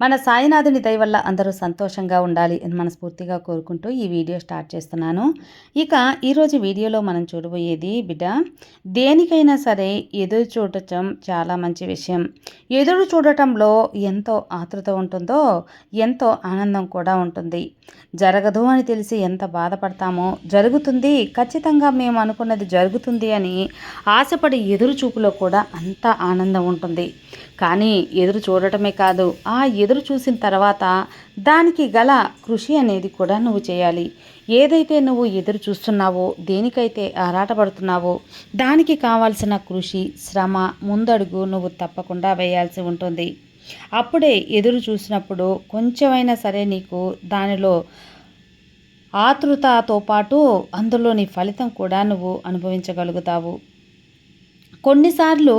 మన సాయినాథుని దయ వల్ల అందరూ సంతోషంగా ఉండాలి అని మనస్ఫూర్తిగా కోరుకుంటూ ఈ వీడియో స్టార్ట్ చేస్తున్నాను. ఇక ఈరోజు వీడియోలో మనం చూడబోయేది బిడ్డ దేనికైనా సరే ఎదురు చూడటం చాలా మంచి విషయం. ఎదురు చూడటంలో ఎంతో ఆతృత ఉంటుందో ఎంతో ఆనందం కూడా ఉంటుంది. జరగదు అని తెలిసి ఎంత బాధపడతామో జరుగుతుంది. ఖచ్చితంగా మేము అనుకున్నది జరుగుతుంది అని ఆశపడి ఎదురు చూపులో కూడా అంత ఆనందం ఉంటుంది. కానీ ఎదురు చూడటమే కాదు ఆ ఎదురు చూసిన తర్వాత దానికి గల కృషి అనేది కూడా నువ్వు చేయాలి. ఏదైతే నువ్వు ఎదురు చూస్తున్నావో దేనికైతే ఆరాటపడుతున్నావో దానికి కావాల్సిన కృషి శ్రమ ముందడుగు నువ్వు తప్పకుండా వేయాల్సి ఉంటుంది. అప్పుడే ఎదురు చూసినప్పుడు కొంచెమైనా సరే నీకు దానిలో ఆతృతతో పాటు అందులోని ఫలితం కూడా నువ్వు అనుభవించగలుగుతావు. కొన్నిసార్లు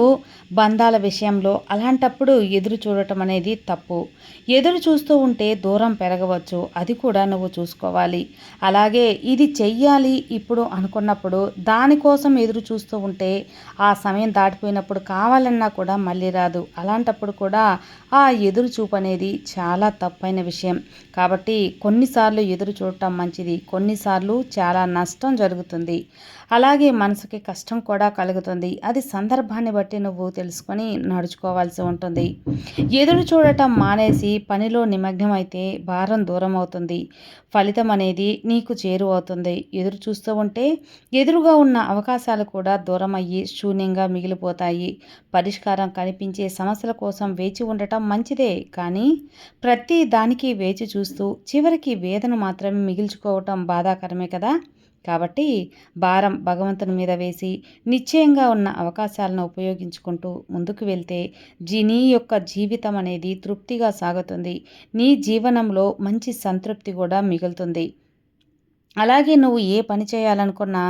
బంధాల విషయంలో అలాంటప్పుడు ఎదురు చూడటం అనేది తప్పు. ఎదురు చూస్తూ ఉంటే దూరం పెరగవచ్చు. అది కూడా నువ్వు చూసుకోవాలి. అలాగే ఇది చెయ్యాలి ఇప్పుడు అనుకున్నప్పుడు దానికోసం ఎదురు చూస్తూ ఉంటే ఆ సమయం దాటిపోయినప్పుడు కావాలన్నా కూడా మళ్ళీ రాదు. అలాంటప్పుడు కూడా ఆ ఎదురు చూపు అనేది చాలా తప్పైన విషయం. కాబట్టి కొన్నిసార్లు ఎదురు చూడటం మంచిది. కొన్నిసార్లు చాలా నష్టం జరుగుతుంది. అలాగే మనసుకి కష్టం కూడా కలుగుతుంది. అది సందర్భాన్ని బట్టి నువ్వు తెలుసుకొని నడుచుకోవాల్సి ఉంటుంది. ఎదురు చూడటం మానేసి పనిలో నిమగ్నమైతే భారం దూరం అవుతుంది. ఫలితం అనేది నీకు చేరువవుతుంది. ఎదురు చూస్తూ ఉంటే ఎదురుగా ఉన్న అవకాశాలు కూడా దూరం అయ్యి శూన్యంగా మిగిలిపోతాయి. పరిష్కారం కనిపించే సమస్యల కోసం వేచి ఉండటం మంచిదే. కానీ ప్రతి దానికి వేచి చూస్తూ చివరికి వేదన మాత్రమే మిగిల్చుకోవటం బాధాకరమే కదా? కాబట్టి భారం భగవంతుని మీద వేసి నిశ్చయంగా ఉన్న అవకాశాలను ఉపయోగించుకుంటూ ముందుకు వెళ్తే జీ నీ యొక్క జీవితం అనేది తృప్తిగా సాగుతుంది. నీ జీవనంలో మంచి సంతృప్తి కూడా మిగులుతుంది. అలాగే నువ్వు ఏ పని చేయాలనుకున్నా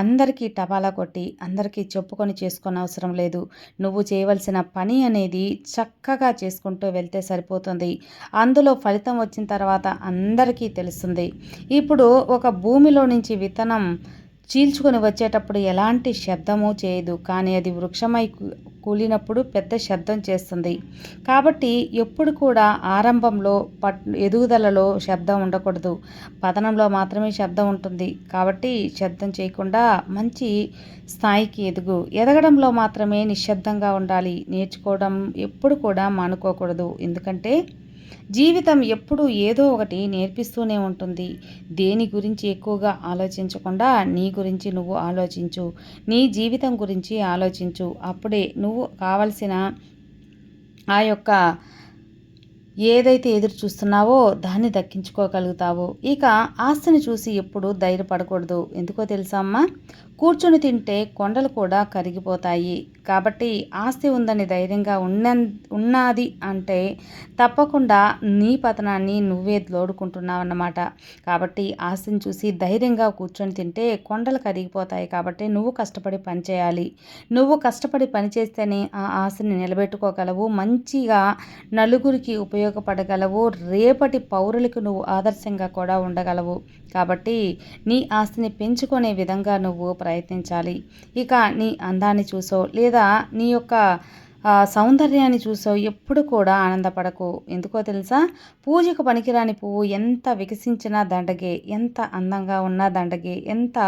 అందరికీ టపాలా కొట్టి అందరికీ చెప్పుకొని చేసుకునే అవసరం లేదు. నువ్వు చేయవలసిన పని అనేది చక్కగా చేసుకుంటూ వెళ్తే సరిపోతుంది. అందులో ఫలితం వచ్చిన తర్వాత అందరికీ తెలుస్తుంది. ఇప్పుడు ఒక భూమిలో నుంచి విత్తనం చీల్చుకొని వచ్చేటప్పుడు ఎలాంటి శబ్దము చేయదు కానీ అది వృక్షమై కూలినప్పుడు పెద్ద శబ్దం చేస్తుంది. కాబట్టి ఎప్పుడు కూడా ఆరంభంలో పట్ ఎదుగుదలలో శబ్దం ఉండకూడదు. పతనంలో మాత్రమే శబ్దం ఉంటుంది. కాబట్టి శబ్దం చేయకుండా మంచి స్థాయికి ఎదుగు. ఎదగడంలో మాత్రమే నిశ్శబ్దంగా ఉండాలి. నేర్చుకోవడం ఎప్పుడు కూడా మానుకోకూడదు. ఎందుకంటే జీవితం ఎప్పుడూ ఏదో ఒకటి నేర్పిస్తూనే ఉంటుంది. దేని గురించి ఎక్కువగా ఆలోచించకుండా నీ గురించి నువ్వు ఆలోచించు. నీ జీవితం గురించి ఆలోచించు. అప్పుడే నువ్వు కావలసిన ఆ యొక్క ఏదైతే ఎదురు చూస్తున్నావో దాన్ని దక్కించుకోగలుగుతావు. ఇక ఆస్తిని చూసి ఎప్పుడు ధైర్యపడకూడదు. ఎందుకో తెలుసా అమ్మా? కూర్చుని తింటే కొండలు కూడా కరిగిపోతాయి. కాబట్టి ఆస్తి ఉందని ధైర్యంగా ఉన్న ఉన్నది అంటే తప్పకుండా నీ పతనాన్ని నువ్వే లోడుకుంటున్నావు అన్నమాట కాబట్టి ఆస్తిని చూసి ధైర్యంగా కూర్చొని తింటే కొండలు కరిగిపోతాయి. కాబట్టి నువ్వు కష్టపడి పని చేయాలి నువ్వు కష్టపడి పనిచేస్తేనే ఆ ఆస్తిని నిలబెట్టుకోగలవు. మంచిగా నలుగురికి ఉపయోగపడగలవు. రేపటి పౌరులకు నువ్వు ఆదర్శంగా కూడా ఉండగలవు. కాబట్టి నీ ఆస్తిని పెంచుకునే విధంగా నువ్వు ప్రయత్నించాలి. ఇక నీ అందాన్ని చూసో లేదా నీ యొక్క సౌందర్యాన్ని చూసో ఎప్పుడు కూడా ఆనందపడకు. ఎందుకో తెలుసా? పూజకు పనికిరాని పువ్వు ఎంత వికసించినా దండగే ఎంత అందంగా ఉన్నా దండగే ఎంత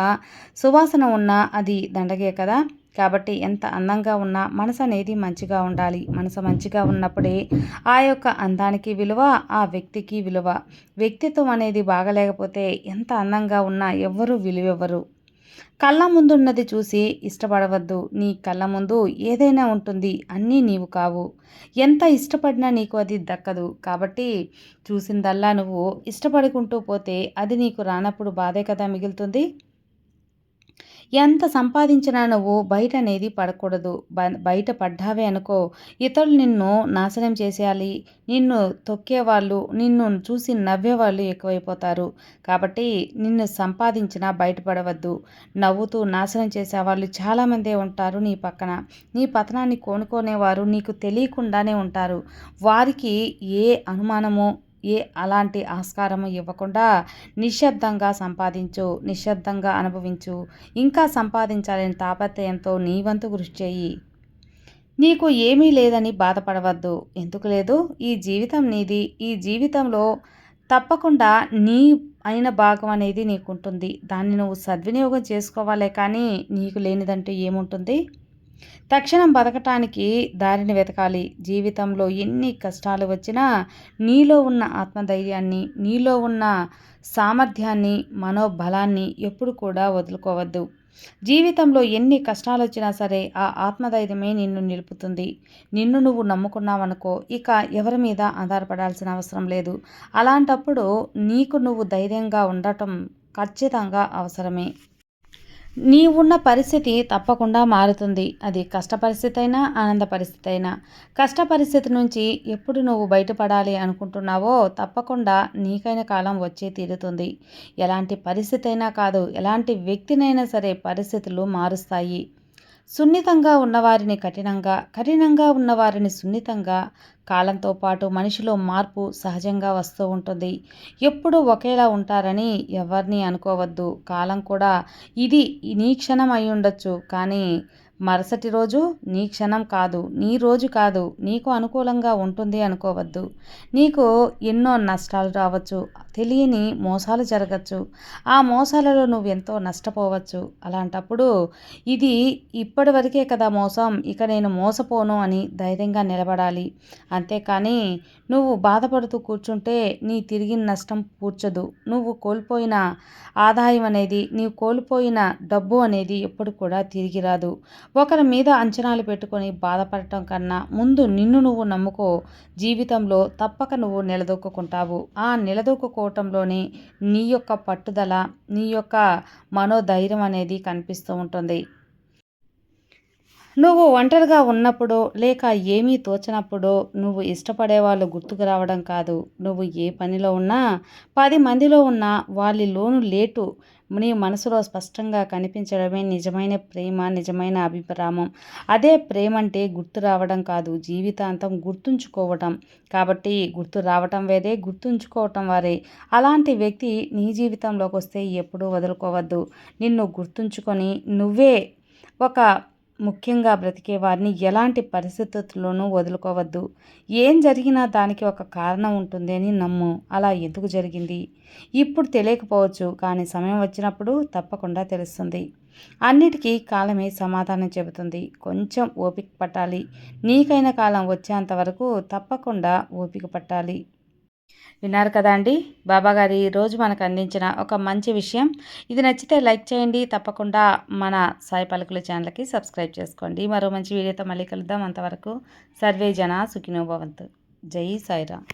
సువాసన ఉన్నా అది దండగే కదా? కాబట్టి ఎంత అందంగా ఉన్నా మనసు అనేది మంచిగా ఉండాలి. మనసు మంచిగా ఉన్నప్పుడే ఆ యొక్క అందానికి విలువ ఆ వ్యక్తికి విలువ. వ్యక్తిత్వం అనేది బాగలేకపోతే ఎంత అందంగా ఉన్నా ఎవ్వరూ విలువెవ్వరు. కళ్ళ ముందున్నది చూసి ఇష్టపడవద్దు. నీ కళ్ళ ముందు ఏదైనా ఉంటుంది. అన్నీ నీవు కావు. ఎంత ఇష్టపడినా నీకు అది దక్కదు. కాబట్టి చూసిందల్లా నువ్వు ఇష్టపడుకుంటూ పోతే అది నీకు రానప్పుడు బాధే కదా మిగులుతుంది? ఎంత సంపాదించినా నువ్వు బయట అనేది పడకూడదు బయట పడ్డావే అనుకో. ఇతరులు నిన్ను నాశనం చేసేయాలి. నిన్ను తొక్కేవాళ్ళు నిన్ను చూసి నవ్వేవాళ్ళు ఎక్కువైపోతారు. కాబట్టి నిన్ను సంపాదించినా బయటపడవద్దు. నవ్వుతూ నాశనం చేసేవాళ్ళు చాలామందే ఉంటారు నీ పక్కన. నీ పతనాన్ని కోనుకోనేవారు నీకు తెలియకుండానే ఉంటారు. వారికి ఏ అనుమానమో ఏ అలాంటి ఆస్కారము ఇవ్వకుండా నిశ్శబ్దంగా సంపాదించు నిశ్శబ్దంగా అనుభవించు. ఇంకా సంపాదించాలని తాపత్రయంతో నీ వంతు కృషి చేయి. నీకు ఏమీ లేదని బాధపడవద్దు. ఎందుకు లేదు? ఈ జీవితం నీది. ఈ జీవితంలో తప్పకుండా నీ అయిన భాగం అనేది నీకుంటుంది. దాన్ని నువ్వు సద్వినియోగం చేసుకోవాలే కానీ నీకు లేనిదంటూ ఏముంటుంది? తక్షణం బతకటానికి దారిని వెతకాలి. జీవితంలో ఎన్ని కష్టాలు వచ్చినా నీలో ఉన్న ఆత్మధైర్యాన్ని నీలో ఉన్న సామర్థ్యాన్ని మనోబలాన్ని ఎప్పుడు కూడా వదులుకోవద్దు. జీవితంలో ఎన్ని కష్టాలు వచ్చినా సరే ఆ ఆత్మధైర్యమే నిన్ను నిలుపుతుంది. నిన్ను నువ్వు నమ్ముకున్నావనుకో ఇక ఎవరి మీద ఆధారపడాల్సిన అవసరం లేదు. అలాంటప్పుడు నీకు నువ్వు ధైర్యంగా ఉండటం ఖచ్చితంగా అవసరమే. నీవున్న పరిస్థితి తప్పకుండా మారుతుంది. అది కష్ట పరిస్థితి అయినా ఆనంద పరిస్థితి అయినా కష్ట పరిస్థితి నుంచి ఎప్పుడు నువ్వు బయటపడాలి అనుకుంటున్నావో తప్పకుండా నీకైన కాలం వచ్చే తీరుతుంది. ఎలాంటి పరిస్థితి అయినా కాదు ఎలాంటి వ్యక్తినైనా సరే పరిస్థితులు మారుస్తాయి. సున్నితంగా ఉన్నవారిని కఠినంగా కఠినంగా ఉన్నవారిని సున్నితంగా కాలంతో పాటు మనిషిలో మార్పు సహజంగా వస్తూ ఉంటుంది. ఎప్పుడు ఒకేలా ఉంటారని ఎవరిని అనుకోవద్దు. కాలం కూడా ఇది నీ క్షణం అయి ఉండొచ్చు కానీ మరుసటి రోజు నీ క్షణం కాదు నీ రోజు కాదు నీకు అనుకూలంగా ఉంటుంది అనుకోవద్దు. నీకు ఎన్నో నష్టాలు రావచ్చు తెలియని మోసాలు జరగచ్చు. ఆ మోసాలలో నువ్వు ఎంతో నష్టపోవచ్చు. అలాంటప్పుడు ఇది ఇప్పటి వరకే కదా మోసం. ఇక నేను మోసపోను అని ధైర్యంగా నిలబడాలి. అంతేకాని నువ్వు బాధపడుతూ కూర్చుంటే నీ తిరిగి నష్టం పూడ్చదు. నువ్వు కోల్పోయిన ఆదాయం అనేది నీవు కోల్పోయిన డబ్బు అనేది ఎప్పుడు కూడా తిరిగి రాదు. ఒకరి మీద అంచనాలు పెట్టుకొని బాధపడటం కన్నా ముందు నిన్ను నువ్వు నమ్ముకో. జీవితంలో తప్పక నువ్వు నిలదొక్కుంటావు ఆ నిలదొక్కు నిలదొక్కుకోవటంలోనే నీ యొక్క పట్టుదల నీ యొక్క మనోధైర్యం అనేది కనిపిస్తూ ఉంటుంది. నువ్వు ఒంటరిగా ఉన్నప్పుడు లేక ఏమీ తోచినప్పుడు నువ్వు ఇష్టపడే వాళ్ళు గుర్తుకు రావడం కాదు. నువ్వు ఏ పనిలో ఉన్నా పది మందిలో ఉన్నా వాళ్ళలోను లేటు నీ మనసులో స్పష్టంగా కనిపించడమే నిజమైన ప్రేమ నిజమైన అభిప్రాయం అదే ప్రేమ అంటే గుర్తు రావడం కాదు జీవితాంతం గుర్తుంచుకోవటం. కాబట్టి గుర్తు రావటం వేరే గుర్తుంచుకోవటం వారే. అలాంటి వ్యక్తి నీ జీవితంలోకి వస్తే ఎప్పుడూ వదులుకోవద్దు. నిన్ను గుర్తుంచుకొని నువ్వే ఒక ముఖ్యంగా బ్రతికే వారిని ఎలాంటి పరిస్థితుల్లోనూ వదులుకోవద్దు. ఏం జరిగినా దానికి ఒక కారణం ఉంటుంది అని నమ్ము. అలా ఎందుకు జరిగింది? ఇప్పుడు తెలియకపోవచ్చు కానీ సమయం వచ్చినప్పుడు తప్పకుండా తెలుస్తుంది. అన్నిటికీ కాలమే సమాధానం చెబుతుంది. కొంచెం ఓపిక పట్టాలి. నీకైన కాలం వచ్చేంత వరకు తప్పకుండా ఓపిక పట్టాలి. విన్నారు కదా అండి? బాబాగారి ఈరోజు మనకు అందించిన ఒక మంచి విషయం. ఇది నచ్చితే లైక్ చేయండి. తప్పకుండా మన సాయి పలుకుల ఛానల్కి సబ్స్క్రైబ్ చేసుకోండి. మరో మంచి వీడియోతో మళ్ళీ కలుద్దాం. అంతవరకు సర్వే జన సుఖినోభవంతు జై సాయిరామ్.